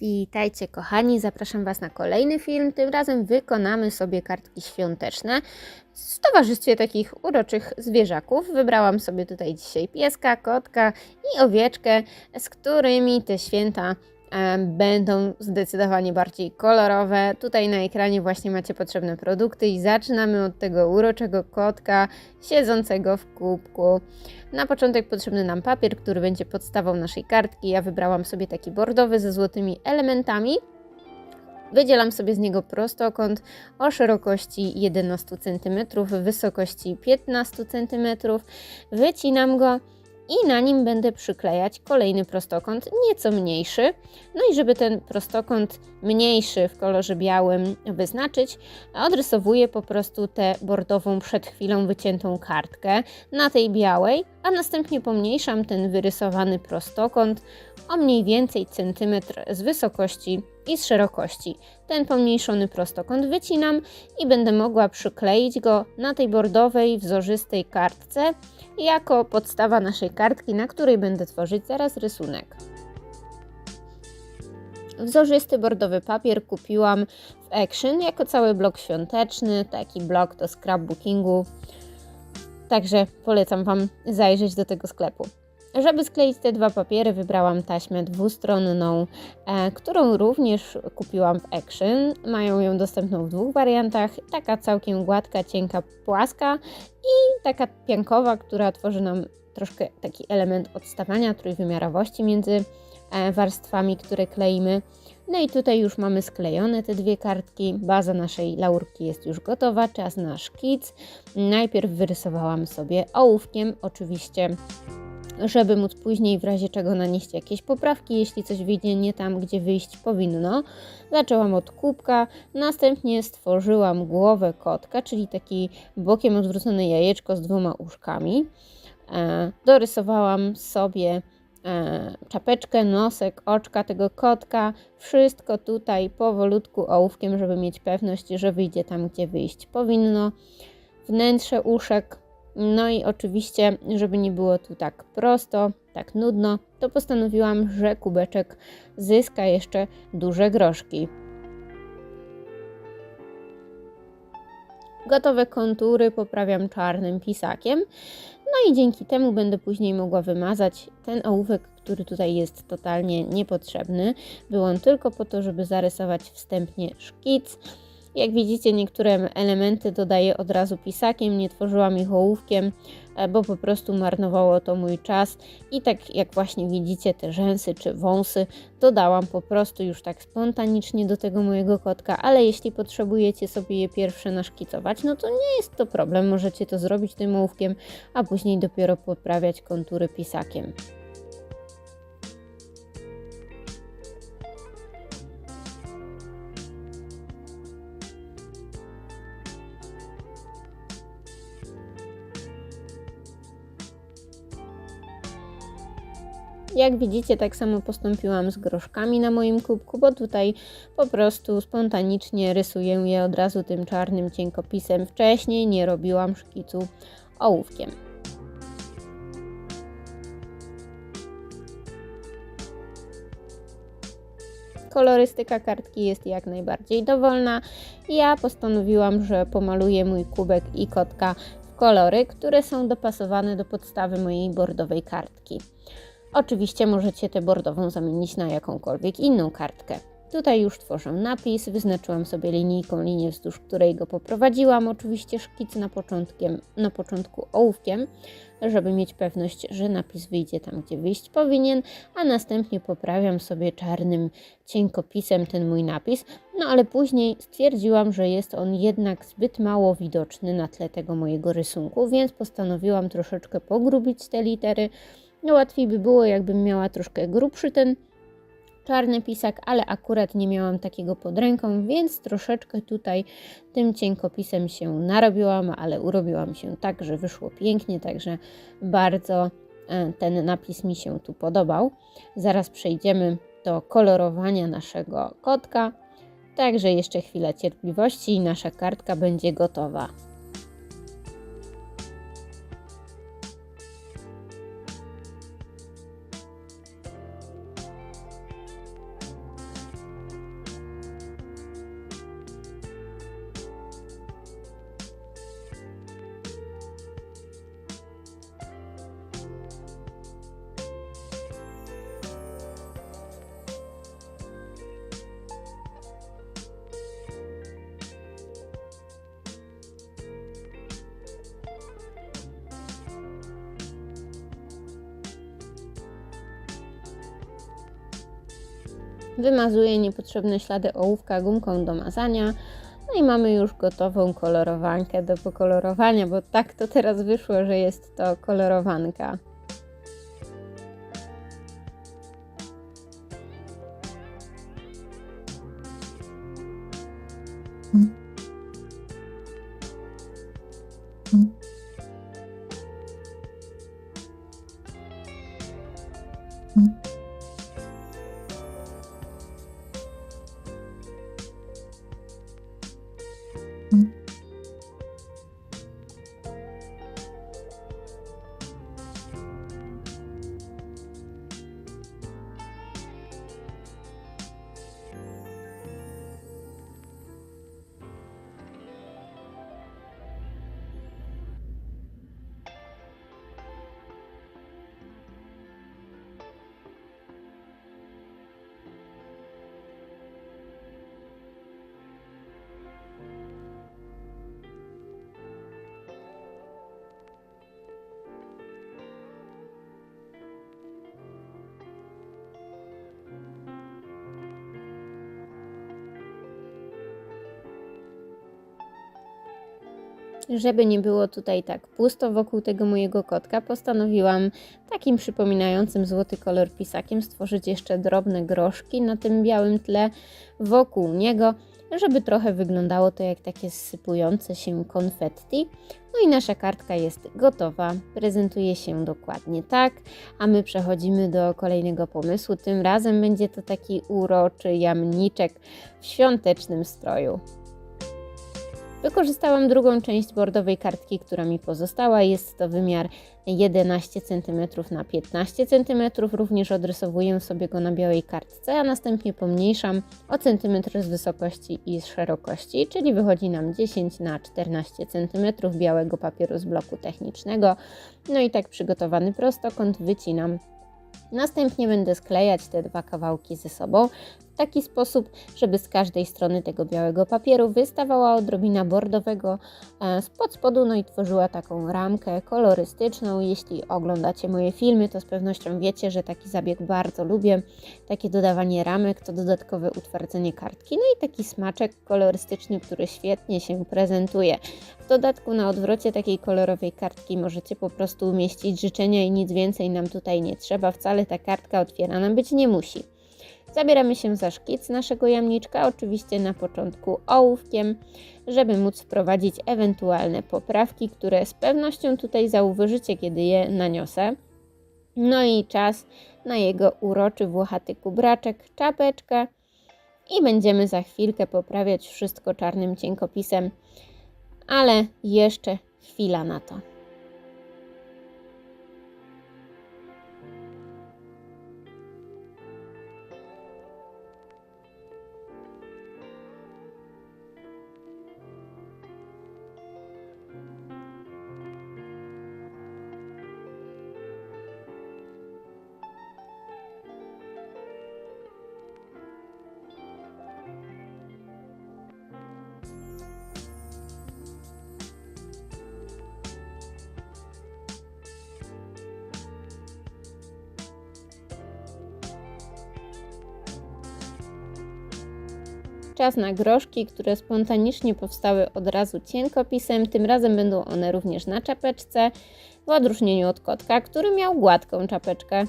Witajcie kochani, zapraszam Was na kolejny film. Tym razem wykonamy sobie kartki świąteczne w towarzystwie takich uroczych zwierzaków. Wybrałam sobie tutaj dzisiaj pieska, kotka i owieczkę, z którymi te święta będą zdecydowanie bardziej kolorowe. Tutaj na ekranie właśnie macie potrzebne produkty i zaczynamy od tego uroczego kotka siedzącego w kubku. Na początek potrzebny nam papier, który będzie podstawą naszej kartki. Ja wybrałam sobie taki bordowy ze złotymi elementami. Wydzielam sobie z niego prostokąt o szerokości 11 cm, wysokości 15 cm. Wycinam go i na nim będę przyklejać kolejny prostokąt, nieco mniejszy. No i żeby ten prostokąt mniejszy w kolorze białym wyznaczyć, odrysowuję po prostu tę bordową przed chwilą wyciętą kartkę na tej białej, a następnie pomniejszam ten wyrysowany prostokąt o mniej więcej centymetr z wysokości i z szerokości. Ten pomniejszony prostokąt wycinam i będę mogła przykleić go na tej bordowej, wzorzystej kartce jako podstawa naszej kartki, na której będę tworzyć zaraz rysunek. Wzorzysty bordowy papier kupiłam w Action jako cały blok świąteczny, taki blok do scrapbookingu. Także polecam Wam zajrzeć do tego sklepu. Żeby skleić te dwa papiery, wybrałam taśmę dwustronną, e, którą również kupiłam w Action. Mają ją dostępną w dwóch wariantach: taka całkiem gładka, cienka, płaska i taka piankowa, która tworzy nam troszkę taki element odstawania trójwymiarowości między e, warstwami, które kleimy. No i tutaj już mamy sklejone te dwie kartki. Baza naszej laurki jest już gotowa, czas na szkic. Najpierw wyrysowałam sobie ołówkiem, oczywiście żeby móc później w razie czego nanieść jakieś poprawki, jeśli coś wyjdzie nie tam, gdzie wyjść powinno. Zaczęłam od kubka, następnie stworzyłam głowę kotka, czyli taki bokiem odwrócone jajeczko z dwoma uszkami. E, dorysowałam sobie e, czapeczkę, nosek, oczka tego kotka. Wszystko tutaj powolutku ołówkiem, żeby mieć pewność, że wyjdzie tam, gdzie wyjść powinno. Wnętrze uszek no i oczywiście, żeby nie było tu tak prosto, tak nudno, to postanowiłam, że kubeczek zyska jeszcze duże groszki. Gotowe kontury poprawiam czarnym pisakiem. No i dzięki temu będę później mogła wymazać ten ołówek, który tutaj jest totalnie niepotrzebny. Był on tylko po to, żeby zarysować wstępnie szkic jak widzicie, niektóre elementy dodaję od razu pisakiem, nie tworzyłam ich ołówkiem, e, bo po prostu marnowało to mój czas. I tak jak właśnie widzicie, te rzęsy czy wąsy dodałam po prostu już tak spontanicznie do tego mojego kotka, ale jeśli potrzebujecie sobie je pierwsze naszkicować, no to nie jest to problem, możecie to zrobić tym ołówkiem, a później dopiero poprawiać kontury pisakiem. Jak widzicie, tak samo postąpiłam z groszkami na moim kubku, bo tutaj po prostu spontanicznie rysuję je od razu tym czarnym cienkopisem. Wcześniej nie robiłam szkicu ołówkiem. Kolorystyka kartki jest jak najbardziej dowolna. Ja postanowiłam, że pomaluję mój kubek i kotka w kolory, które są dopasowane do podstawy mojej bordowej kartki. Oczywiście możecie tę bordową zamienić na jakąkolwiek inną kartkę. Tutaj już tworzę napis, wyznaczyłam sobie linijką linię wzdłuż której go poprowadziłam, oczywiście szkic na, początkiem, na początku ołówkiem, żeby mieć pewność, że napis wyjdzie tam, gdzie wyjść powinien, a następnie poprawiam sobie czarnym cienkopisem ten mój napis, no ale później stwierdziłam, że jest on jednak zbyt mało widoczny na tle tego mojego rysunku, więc postanowiłam troszeczkę pogrubić te litery, no łatwiej by było, jakbym miała troszkę grubszy ten czarny pisak, ale akurat nie miałam takiego pod ręką, więc troszeczkę tutaj tym cienkopisem się narobiłam, ale urobiłam się tak, że wyszło pięknie, także bardzo e, ten napis mi się tu podobał. Zaraz przejdziemy do kolorowania naszego kotka, także jeszcze chwilę cierpliwości i nasza kartka będzie gotowa. Wymazuję niepotrzebne ślady ołówka gumką do mazania. No i mamy już gotową kolorowankę do pokolorowania, bo tak to teraz wyszło, że jest to kolorowanka. Żeby nie było tutaj tak pusto wokół tego mojego kotka, postanowiłam takim przypominającym złoty kolor pisakiem stworzyć jeszcze drobne groszki na tym białym tle wokół niego, żeby trochę wyglądało to jak takie sypujące się konfetti. No i nasza kartka jest gotowa, prezentuje się dokładnie tak, a my przechodzimy do kolejnego pomysłu. Tym razem będzie to taki uroczy jamniczek w świątecznym stroju. Wykorzystałam drugą część bordowej kartki, która mi pozostała. Jest to wymiar 11 cm na 15 cm. Również odrysowuję sobie go na białej kartce, a następnie pomniejszam o centymetr z wysokości i z szerokości, czyli wychodzi nam 10 na 14 cm białego papieru z bloku technicznego. No i tak przygotowany prostokąt wycinam Następnie będę sklejać te dwa kawałki ze sobą w taki sposób, żeby z każdej strony tego białego papieru wystawała odrobina bordowego e, spod spodu, no i tworzyła taką ramkę kolorystyczną. Jeśli oglądacie moje filmy, to z pewnością wiecie, że taki zabieg bardzo lubię. Takie dodawanie ramek to dodatkowe utwardzenie kartki, no i taki smaczek kolorystyczny, który świetnie się prezentuje. W dodatku na odwrocie takiej kolorowej kartki możecie po prostu umieścić życzenia i nic więcej nam tutaj nie trzeba. Wcale ta kartka otwierana być nie musi. Zabieramy się za szkic naszego jamniczka, oczywiście na początku ołówkiem, żeby móc wprowadzić ewentualne poprawki, które z pewnością tutaj zauważycie, kiedy je naniosę. No i czas na jego uroczy włochaty kubraczek, czapeczkę i będziemy za chwilkę poprawiać wszystko czarnym cienkopisem, ale jeszcze chwila na to. Czas na groszki, które spontanicznie powstały od razu cienkopisem. Tym razem będą one również na czapeczce, w odróżnieniu od kotka, który miał gładką czapeczkę.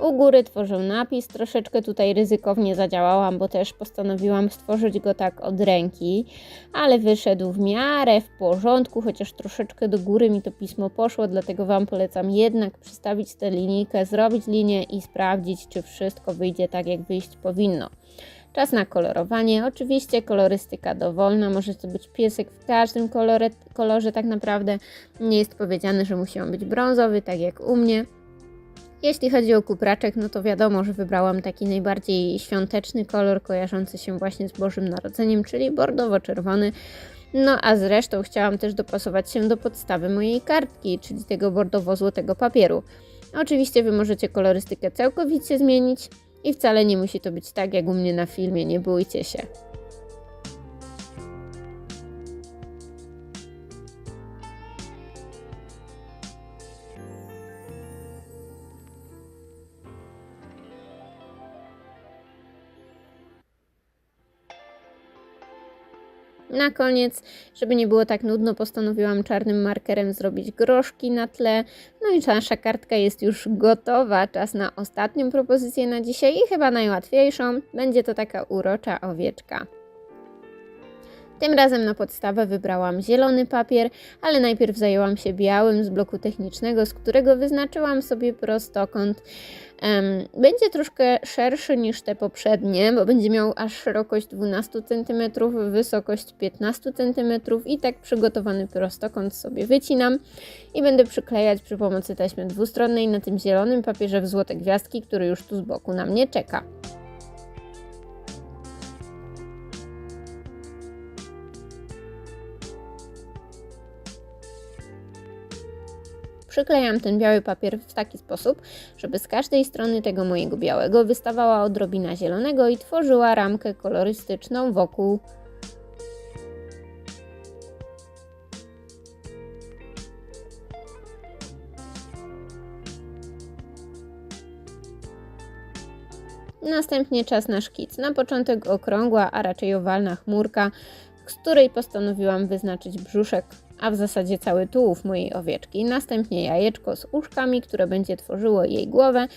U góry tworzę napis, troszeczkę tutaj ryzykownie zadziałałam, bo też postanowiłam stworzyć go tak od ręki, ale wyszedł w miarę w porządku, chociaż troszeczkę do góry mi to pismo poszło, dlatego Wam polecam jednak przystawić tę linijkę, zrobić linię i sprawdzić, czy wszystko wyjdzie tak, jak wyjść powinno. Czas na kolorowanie. Oczywiście kolorystyka dowolna, może to być piesek w każdym kolorze, kolorze tak naprawdę. Nie jest powiedziane, że musi on być brązowy, tak jak u mnie. Jeśli chodzi o kupraczek, no to wiadomo, że wybrałam taki najbardziej świąteczny kolor, kojarzący się właśnie z Bożym Narodzeniem, czyli bordowo-czerwony. No a zresztą chciałam też dopasować się do podstawy mojej kartki, czyli tego bordowo-złotego papieru. Oczywiście Wy możecie kolorystykę całkowicie zmienić i wcale nie musi to być tak jak u mnie na filmie, nie bójcie się. Na koniec, żeby nie było tak nudno, postanowiłam czarnym markerem zrobić groszki na tle. No i nasza kartka jest już gotowa. Czas na ostatnią propozycję na dzisiaj i chyba najłatwiejszą. Będzie to taka urocza owieczka. Tym razem na podstawę wybrałam zielony papier, ale najpierw zajęłam się białym z bloku technicznego, z którego wyznaczyłam sobie prostokąt. Będzie troszkę szerszy niż te poprzednie, bo będzie miał aż szerokość 12 cm, wysokość 15 cm i tak przygotowany prostokąt sobie wycinam i będę przyklejać przy pomocy taśmy dwustronnej na tym zielonym papierze w złote gwiazdki, który już tu z boku na mnie czeka. Przyklejam ten biały papier w taki sposób, żeby z każdej strony tego mojego białego wystawała odrobina zielonego i tworzyła ramkę kolorystyczną wokół. Następnie czas na szkic. Na początek okrągła, a raczej owalna chmurka, z której postanowiłam wyznaczyć brzuszek a w zasadzie cały tułów mojej owieczki. Następnie jajeczko z uszkami, które będzie tworzyło jej głowę,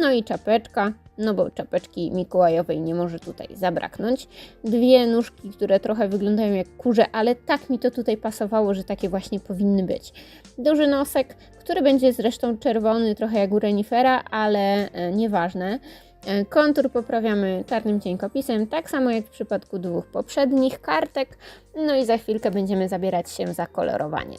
no i czapeczka, no bo czapeczki mikołajowej nie może tutaj zabraknąć. Dwie nóżki, które trochę wyglądają jak kurze, ale tak mi to tutaj pasowało, że takie właśnie powinny być. Duży nosek, który będzie zresztą czerwony, trochę jak u renifera, ale e, nieważne. E, Kontur poprawiamy czarnym cienkopisem, tak samo jak w przypadku dwóch poprzednich kartek. No i za chwilkę będziemy zabierać się za kolorowanie.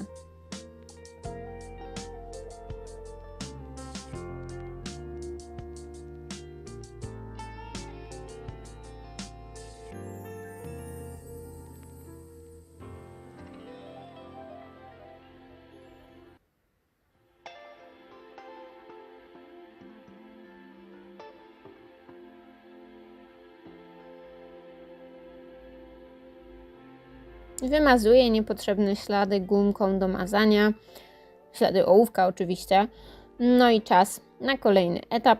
Wymazuję niepotrzebne ślady gumką do mazania, ślady ołówka oczywiście. No i czas na kolejny etap.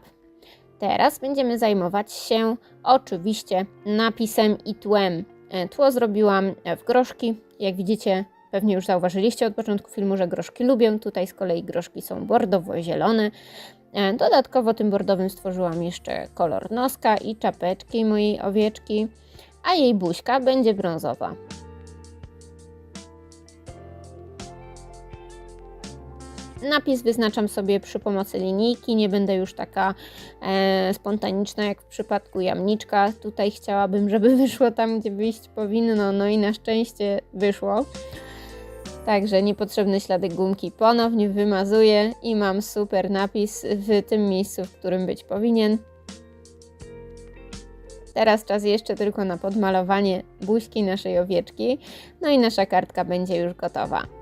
Teraz będziemy zajmować się oczywiście napisem i tłem. E, Tło zrobiłam w groszki. Jak widzicie, pewnie już zauważyliście od początku filmu, że groszki lubię. Tutaj z kolei groszki są bordowo-zielone. E, Dodatkowo tym bordowym stworzyłam jeszcze kolor noska i czapeczki mojej owieczki, a jej buźka będzie brązowa. Napis wyznaczam sobie przy pomocy linijki, nie będę już taka e, spontaniczna jak w przypadku jamniczka. Tutaj chciałabym, żeby wyszło tam, gdzie wyjść powinno, no i na szczęście wyszło. Także niepotrzebne ślady gumki ponownie wymazuję i mam super napis w tym miejscu, w którym być powinien. Teraz czas jeszcze tylko na podmalowanie buźki naszej owieczki, no i nasza kartka będzie już gotowa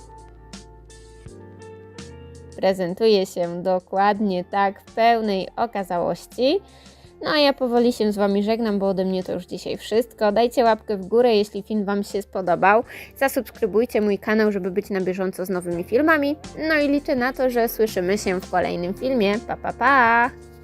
prezentuje się dokładnie tak w pełnej okazałości. No a ja powoli się z Wami żegnam, bo ode mnie to już dzisiaj wszystko. Dajcie łapkę w górę, jeśli film Wam się spodobał. Zasubskrybujcie mój kanał, żeby być na bieżąco z nowymi filmami. No i liczę na to, że słyszymy się w kolejnym filmie. Pa, pa, pa!